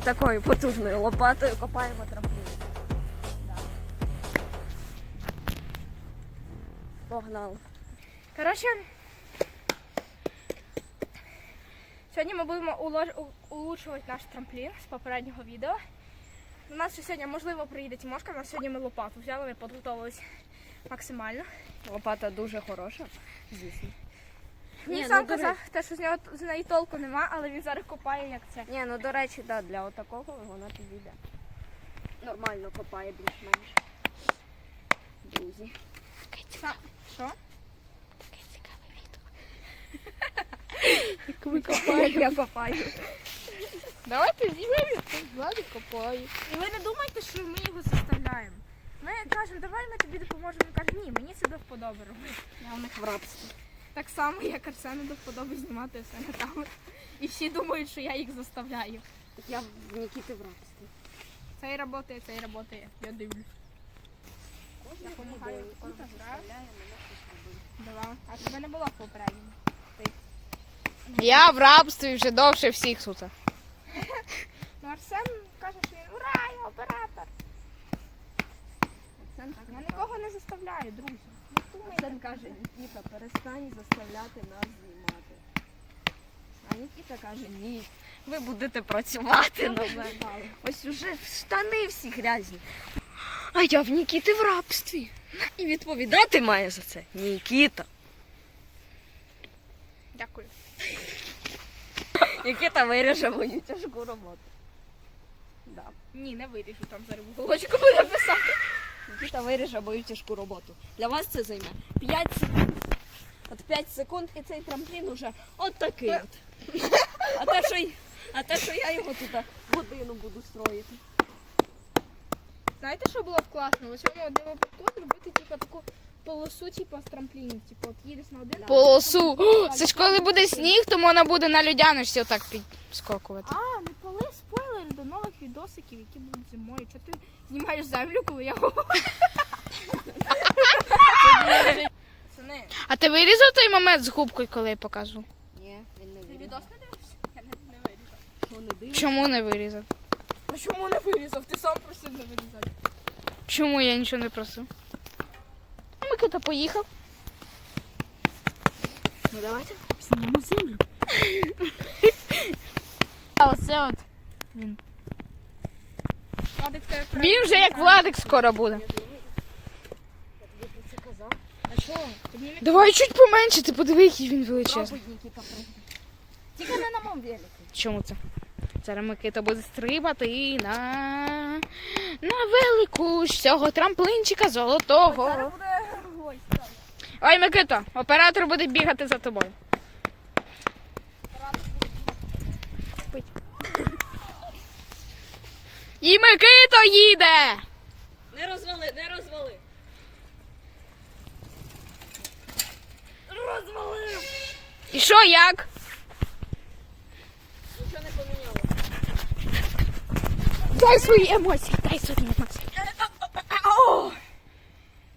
отакою потужною лопатою копаємо трамплін. Да. Погнали. Коротше, сьогодні ми будемо улучшувати наш трамплін з попереднього відео. У нас ще сьогодні, можливо, приїде Тимошка, у нас сьогодні ми лопату взяли, ми підготувалися максимально. Лопата дуже хороша, звісно. Він Ні, сам ну, до казав, те, що з нього з неї толку нема, але він зараз копає як це. Ні, ну до речі, да, для отакого вона підійде. Нормально копає більш-менш. Друзі. Сам... Що? Як ви копаєте? Я копаю. Давайте знімемо, Влади копає. І ви не думайте, що ми його заставляємо. Ми кажемо, давай ми тобі допоможемо. Він каже, ні, мені це до вподоби робити. Я в них в рабстві. Так само, як Арсену до вподоби знімати все на камеру. І всі думають, що я їх заставляю. Я в Нікіти в рабстві. Цей працює, цей працює. Я дивлюсь. Я помагаю, скоро забираю. Давай. А тебе не було в попередньому. Я в рабстві вже довше всіх тут. Ну Арсен каже, що він ура, я оператор. Я нікого не заставляю, друзі. Сен каже, Нікіта, перестань заставляти нас знімати. А Нікіта каже, ні, ви будете працювати на мене. Ось уже штани всі грязні. А я в Нікіти в рабстві. І відповідати має за це Нікіта. Дякую. Нікіта виріже мою тяжку роботу. Да. Ні, не виріжу там зараз в уголочку буде Нікіта виріже мою тяжку роботу. Для вас це займе 5 секунд. От 5 секунд і цей трамплін уже от такий от. А те, що, а те, що я його тут годину буду строїти. Знаєте, що було б класно? В цьому одному випадку зробити типу, таку полосу, типу, з трамплінів. Типу, от їдеш на один. Полосу. О, Це ж коли буде сніг, то можна буде на людяності отак підскокувати. А, спойлери до нових відосиків, які будуть зимою. Чого ти знімаєш землю, коли я говорю? Пацани, А ти вирізав той момент з губкою, коли я показував? Ні, він не ти вирізав. відос не дивишся? Я не, не? Чому не вирізав? А чому не вирізав? Ти сам просив не вирізати. Чому я нічого не просив? Ну, Микита поїхав. Ну давайте знімемо землю. А оце от. Владик, тебе Він вже як Владик скоро буде. Давай чуть поменше, ти подиви, який він величезний. Тільки не на моєму велику. Чому це? Зараз Микита буде стрибати на, на велику з цього трамплинчика золотого. Ой, Ой, Микита, оператор буде бігати за тобою. І Микита їде! Не розвали, не розвали. Розвалив! І що як? Нічого не поміняло. Дай свої емоції, дай свої емоції.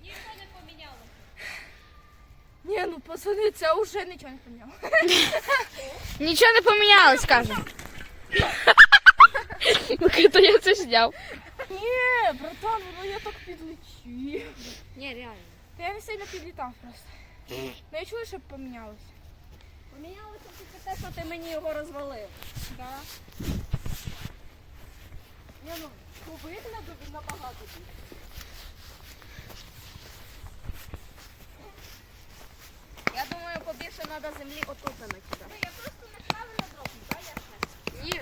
Нічого не поміняло. Ні, ну пацани, це вже нічого не поміняло. Нічого не помінялось, каже. Микита, я це зняв. Ні, братан, ну я так підлетів. Ні, реально. Та я не сильно підлітав просто. Ну я чую, що помінялося. Помінялося тільки те, що ти мені його розвалив. Да. Ні, ну, по вигляду він набагато більше. Я думаю, побільше треба землі отут накидати. Ну, Я просто неправильно зроблю, да, я ще. Ні,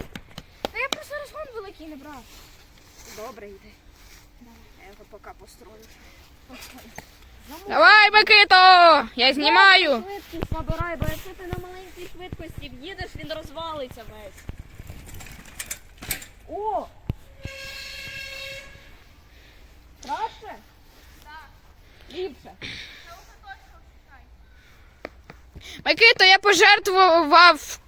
Та я просто розгон великий не брав. добре йде. Я його поки построю. Давай, Микито! Я знімаю. Швидкість набирай, бо якщо ти на маленькій швидкості в'їдеш, він розвалиться весь. О! Краще? Так. Ліпше. Микито, я пожертвував.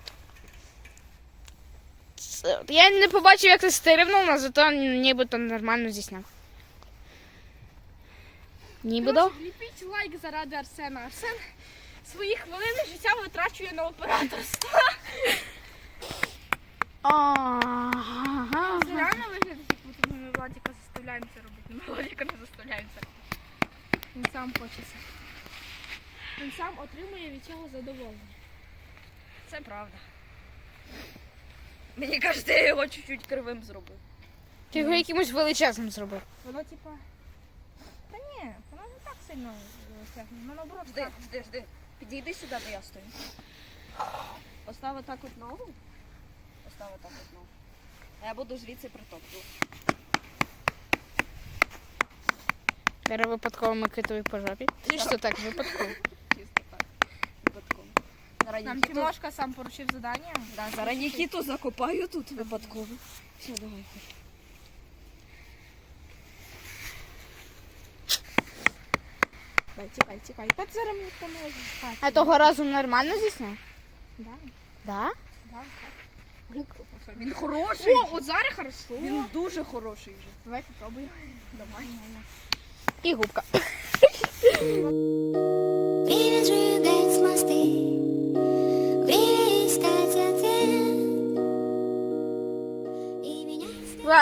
Це- Я не побачив, як ти стрибнув, але зато нібито нормально зісняв. Нібито? Ліпіть лайк заради Арсена. Арсен свої хвилини життя витрачує на операторство. Ага. Це реально виглядає, як будто ми Владіка заставляємо це робити. Ми Владіка не заставляємо це робити. Він сам хочеться. Він сам отримує від цього задоволення. Це правда. Мені кажеться, я його чуть-чуть кривим зробив. Ти його якимось величезним зробив. Воно типа. Та ні, воно не так сильно тягне. Воно наоборот. Жди, так. жди, жди. Підійди сюди, де я стою. Постав так от ногу. Постав так от ногу. А я буду звідси притоптувати. Зараз випадково Микитові по жопі. Чисто так, випадково. Чисто так. Випадково. Зараз Нам Нікіту- Тимошка сам поручив завдання. Да, зараз Нікіту закопаю тут випадково. Все, давай. Тікай, тікай, тікай. Та зараз мені поможе. А того разу нормально здійснив? Да, Да? да, так. Він хороший. О, от зараз хорошо. Він дуже хороший вже. Давай попробуємо. Давай. І губка.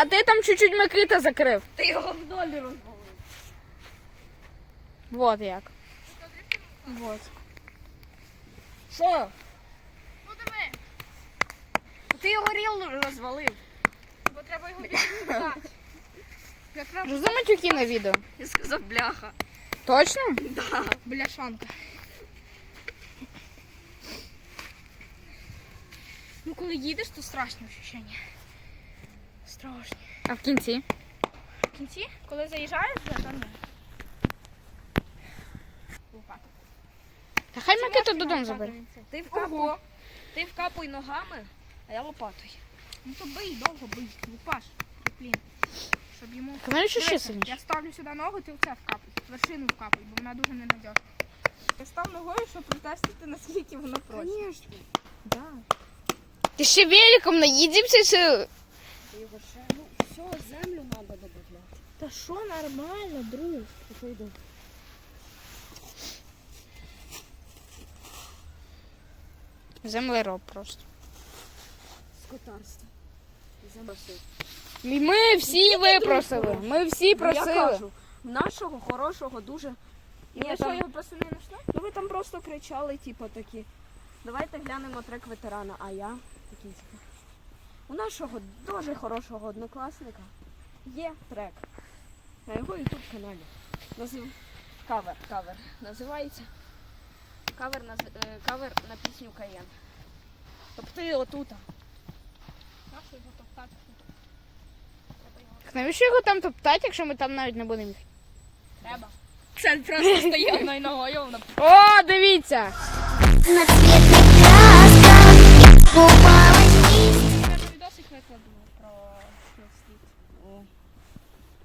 А ти там чуть-чуть Микита закрив. Ти його вдолі розвалив. Вот як. Вот. Що? Ну диви, Ти його ріл розвалив. бо треба його. Якраз Що за матюки на відео? Я сказав бляха. Точно? Да. бляшанка. Ну коли їдеш, то страшне відчуття. Страшне. А в кінці? В кінці, коли заїжджаєш, вже там. Та хай Микита додому забере. Ти вкапуй. Ти вкапуй ногами, а я лопатою. Ну то бий, довго бий, лупаш. Блін. Щоб йому. Так навіщо ще Дивися, сильніше? Я ставлю сюди ногу, ти в це вкапуй. Вершину вкапуй, бо вона дуже ненадіжна. Я став ногою, щоб протестити, наскільки воно просить. Звісно. Да. Ти ще великом наїдемося чи... Ти його ще, ну, все, землю треба додати. Та що нормально, друг? Що йду? Землероб просто. Скотарство. Замасив. І ми всі випросили. Ми всі просили. Я кажу, нашого хорошого дуже. І Ні, ви що, там- його просто не знайшли? Ну ви там просто кричали, типу, такі. Давайте глянемо трек ветерана, а я такий типу. У нашого дуже хорошого однокласника є трек на його ютуб каналі. Назив... Кавер, кавер. Називається кавер на, е, кавер на пісню Каєн. Тобто ти отута. Нащо його топтати? Так навіщо його там топтати, якщо ми там навіть не будемо їх? Треба. Це просто стає одною ногою. О, дивіться! на красках Купалась Я викладу про Skillstit.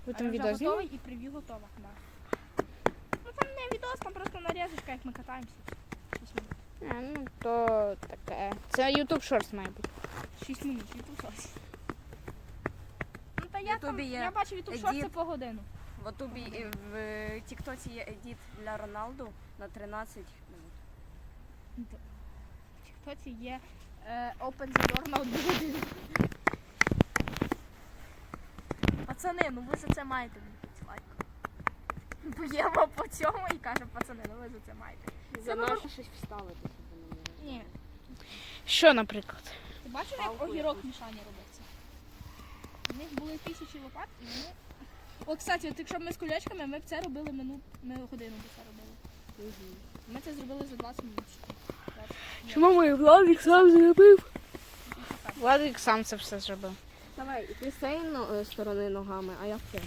Ви там він вже готовий і прев'ю готова. Да. Ну там не відос, там просто нарізочка, як ми катаємося. Шість минут. А, ну то таке. Це YouTube Shorts має бути. Шість минут, YouTube Shorts. Ну та я там, Ютубі є я бачу YouTube Shorts едіт. це по годину. В Ютубі і в е, Тіктоці є едіт для Роналду на 13 минут. В Тіктоці є е, Open the Door на одну годину. Пацани, ну ви за це маєте мені лайк. Б'ємо по цьому і кажемо, пацани, ну ви за це маєте. За було- наше щось вставити. щоб воно не- Ні. Що, наприклад? Ти бачив, як Палкою огірок мішання робиться? У них були тисячі лопат і вони. О, кстати, от якщо б ми з колячками, ми б це робили минут, ми годину би це робили. Ми це зробили за 20 минут. Чому мій Владик сам зробив? Владик сам це все зробив. Давай, і ти з цієї сторони ногами, а я в цьому.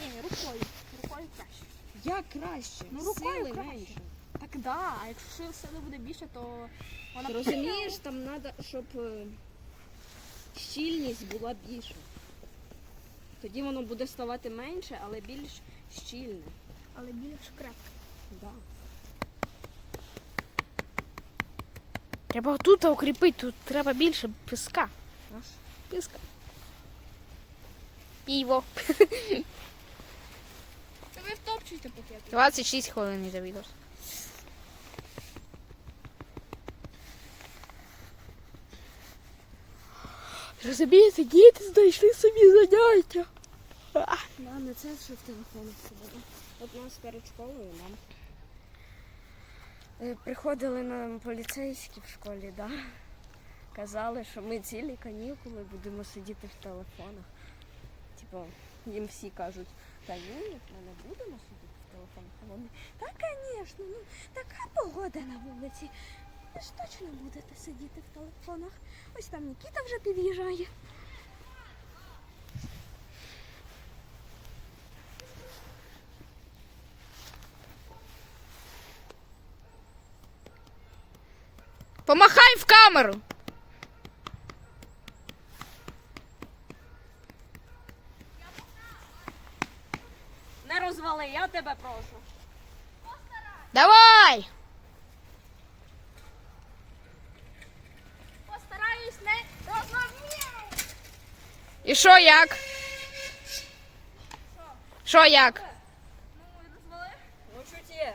Ні, рукою. Рукою краще. Як краще? Ну, рукою Сили краще. менше. Так да, а якщо сил- сили буде більше, то вона Ти розумієш, там треба, щоб е, щільність була більша. Тоді воно буде ставати менше, але більш щільне. але більш крепко. Да. Треба тут укріпити, тут треба більше піска. Аж. Піска. Піво. Це ви втопчуєте пакети. 26 хвилин за відео. Розумієте, діти знайшли собі заняття. Не це, що в телефонах сидимо. От нас перед школою нам. е, Приходили нам поліцейські в школі, да? Казали, що ми цілі канікули будемо сидіти в телефонах. Типу, їм всі кажуть, та ні, ми не будемо сидіти в телефонах. А вони, та, звісно, ну така погода на вулиці. Ви ж точно будете сидіти в телефонах. Ось там Нікіта вже під'їжджає. Помахай в камеру. Не я тебе прошу. Давай! Постараюсь не розмовляти. І що як? Що як? Ну, розвали. Ну.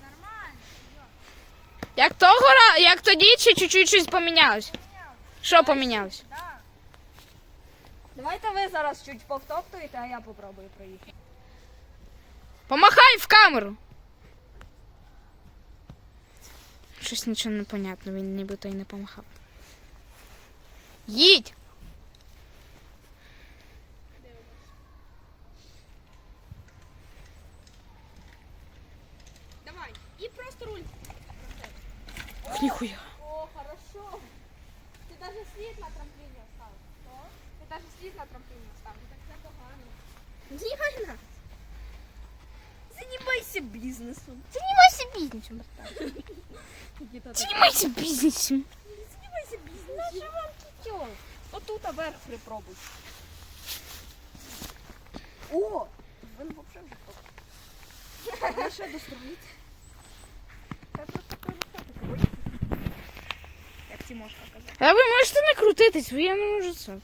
Нормально. Як того ра- як тоді, чи чуть-чуть щось помінялось? Що помінялось? Да. Давайте ви зараз чуть повтоптуєте, а я попробую проїхати. Помахай в камеру. Щось нічого не понятно, він нібито й не помахав. Їдь! Давай. І просто руль. Ох, ніхуя. О, хорошо. Ти даже слід на трампліні оставив. Що? Ти даже слід на трампліні оставив. Так це погано. Діана! Займайся бізнесом. Займайся бізнесом, братан. Нікіта, так, Займайся бізнесом. Займайся бізнесом. Наше вам тітьо. Отут наверх припробуй. О! Він взагалі вже попав. Я ще достроїть. Я просто кажу, що таке. Як Тимошка казав. А ви можете не крутитись, бо я не можу це.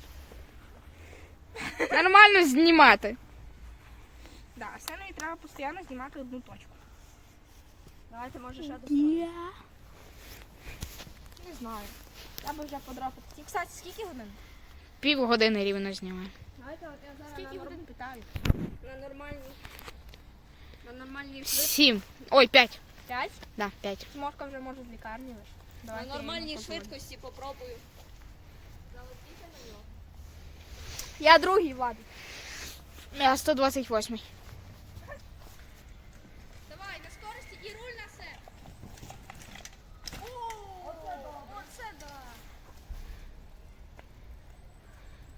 Нормально знімати. Да, а сценою треба постійно знімати одну точку. Давайте, може, ще достроїть. Не знаю. Я би вже подропити. Ті, Кстати, скільки годин? Пів години рівно знімаю. Давайте, от я зараз Скільки на, норм- годин питаю? на нормальній. На нормальній Сім. Ой, п'ять. П'ять? Да, п'ять. Тимошка вже може в лікарні лиш. На Давайте нормальній швидкості попробую. Залетіти на нього. Я другий, Влад. Я 128. Давай, на скорості і руль на себе. О, оце да. Оце да.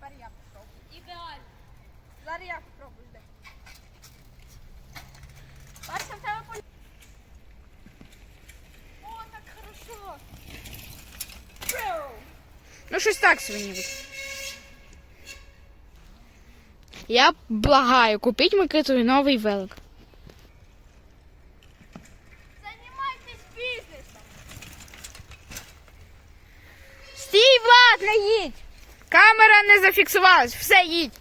Тепер я попробую. Ідеально. Зараз я попробую, жди. Бачите, в тебе полі... О, так хорошо. Ну, щось так собі. Я благаю, купіть Микитою новий велик. Займайтесь бізнесом. Стій, Влад, не їдь! Камера не зафіксувалась, все їдь.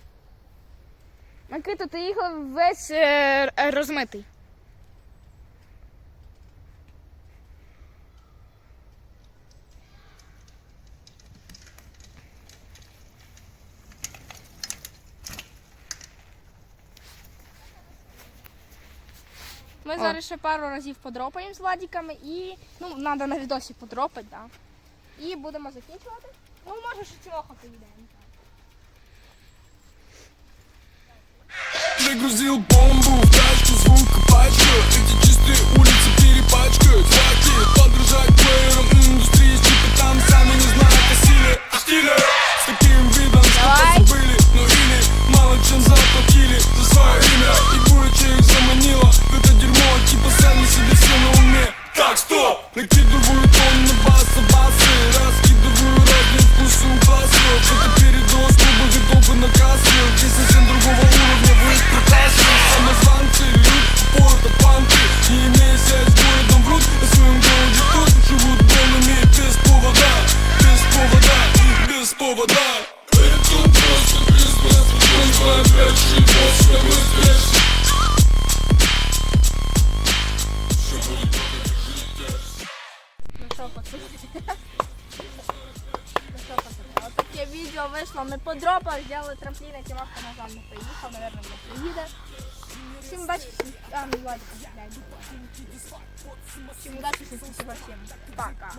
Микита, ти їхав весь е, розмитий. Ми О. зараз ще пару разів подропаємо з Владіками і ну, треба на відосі подропати, да. І будемо закінчувати. Ну, може, ще цього поїдемо. Загрузил бомбу в тачку, звук пачка Эти чистые улицы перепачкают Хватит подражать плеерам индустрии Типа там сами не знают о силе, о стиле С таким видом что-то забыли Ну или мало чем заплатили за свое имя И буечка их заманила себе все на уме? Так, стоп! Накидываю тон на баса басы. Раскидываю разные вкусы у классов Это передоз, клубы готовы на кассе? Здесь совсем другого уровня, вы их прекрасны. Самозванцы, люди, порта, панки. Не имея связь с городом врут О своем городе. Тут живут волнами без повода Без повода без повода. Это просто бизнес, только опять же просто мыслишь вийшло. Ми по дропах зробили трамплін, який Машка, назад не приїхав, наверное, не приїде. Всім удачі. А, ну ладно, блядь. Всім удачі, всім всім. Пока.